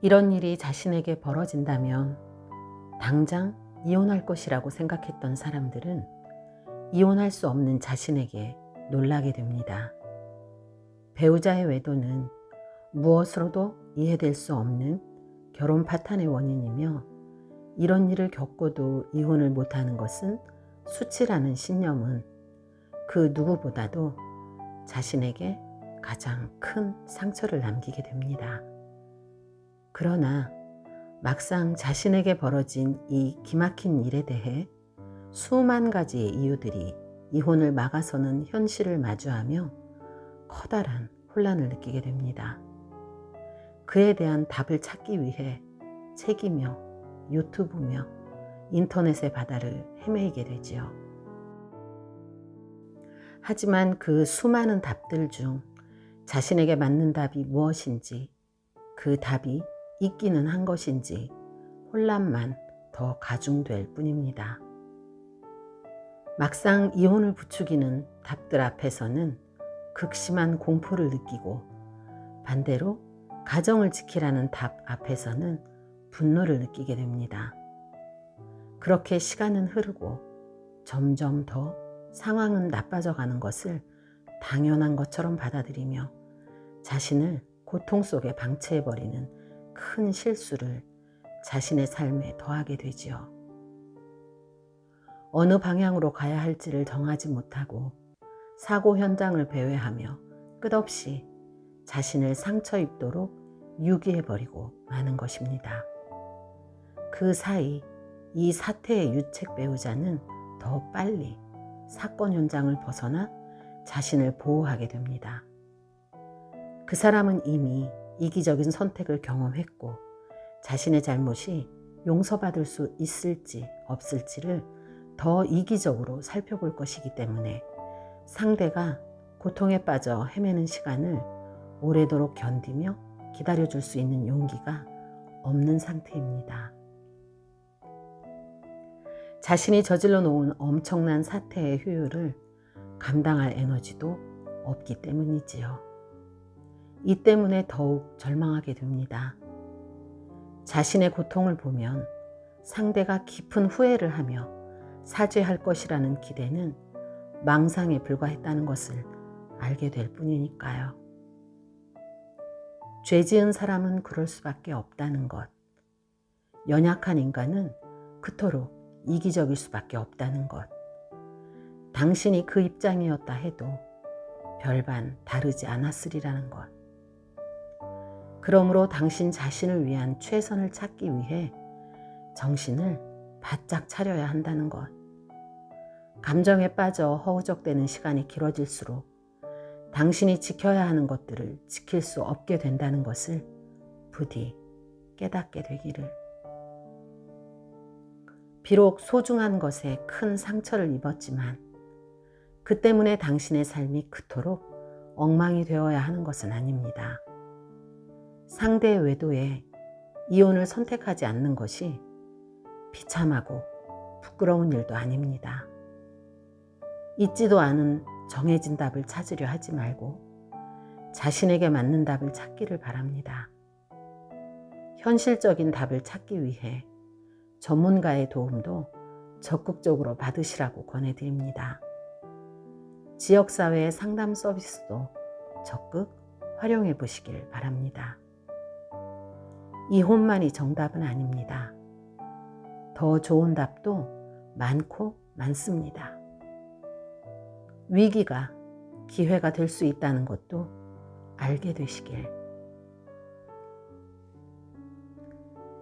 이런 일이 자신에게 벌어진다면 당장 이혼할 것이라고 생각했던 사람들은 이혼할 수 없는 자신에게 놀라게 됩니다. 배우자의 외도는 무엇으로도 이해될 수 없는 결혼 파탄의 원인이며 이런 일을 겪고도 이혼을 못하는 것은 수치라는 신념은 그 누구보다도 자신에게 가장 큰 상처를 남기게 됩니다. 그러나 막상 자신에게 벌어진 이 기막힌 일에 대해 수만 가지의 이유들이 이혼을 막아서는 현실을 마주하며 커다란 혼란을 느끼게 됩니다. 그에 대한 답을 찾기 위해 책이며 유튜브며 인터넷의 바다를 헤매이게 되지요. 하지만 그 수많은 답들 중 자신에게 맞는 답이 무엇인지 그 답이 있기는 한 것인지 혼란만 더 가중될 뿐입니다. 막상 이혼을 부추기는 답들 앞에서는 극심한 공포를 느끼고 반대로 가정을 지키라는 답 앞에서는 분노를 느끼게 됩니다. 그렇게 시간은 흐르고 점점 더 상황은 나빠져 가는 것을 당연한 것처럼 받아들이며 자신을 고통 속에 방치해버리는 큰 실수를 자신의 삶에 더하게 되지요. 어느 방향으로 가야 할지를 정하지 못하고 사고 현장을 배회하며 끝없이 자신을 상처 입도록 유기해버리고 마는 것입니다. 그 사이 이 사태의 유책 배우자는 더 빨리 사건 현장을 벗어나 자신을 보호하게 됩니다. 그 사람은 이미 이기적인 선택을 경험했고 자신의 잘못이 용서받을 수 있을지 없을지를 더 이기적으로 살펴볼 것이기 때문에 상대가 고통에 빠져 헤매는 시간을 오래도록 견디며 기다려줄 수 있는 용기가 없는 상태입니다. 자신이 저질러 놓은 엄청난 사태의 효율을 감당할 에너지도 없기 때문이지요. 이 때문에 더욱 절망하게 됩니다. 자신의 고통을 보면 상대가 깊은 후회를 하며 사죄할 것이라는 기대는 망상에 불과했다는 것을 알게 될 뿐이니까요. 죄 지은 사람은 그럴 수밖에 없다는 것. 연약한 인간은 그토록 이기적일 수밖에 없다는 것. 당신이 그 입장이었다 해도 별반 다르지 않았으리라는 것. 그러므로 당신 자신을 위한 최선을 찾기 위해 정신을 바짝 차려야 한다는 것. 감정에 빠져 허우적대는 시간이 길어질수록 당신이 지켜야 하는 것들을 지킬 수 없게 된다는 것을 부디 깨닫게 되기를. 비록 소중한 것에 큰 상처를 입었지만 그 때문에 당신의 삶이 그토록 엉망이 되어야 하는 것은 아닙니다. 상대의 외도에 이혼을 선택하지 않는 것이 비참하고 부끄러운 일도 아닙니다. 있지도 않은 정해진 답을 찾으려 하지 말고 자신에게 맞는 답을 찾기를 바랍니다. 현실적인 답을 찾기 위해 전문가의 도움도 적극적으로 받으시라고 권해드립니다. 지역사회의 상담 서비스도 적극 활용해 보시길 바랍니다. 이혼만이 정답은 아닙니다. 더 좋은 답도 많고 많습니다. 위기가 기회가 될 수 있다는 것도 알게 되시길.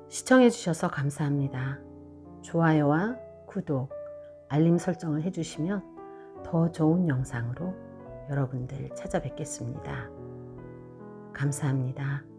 시청해 주셔서 감사합니다. 좋아요와 구독, 알림 설정을 해주시면 더 좋은 영상으로 여러분들 찾아뵙겠습니다. 감사합니다.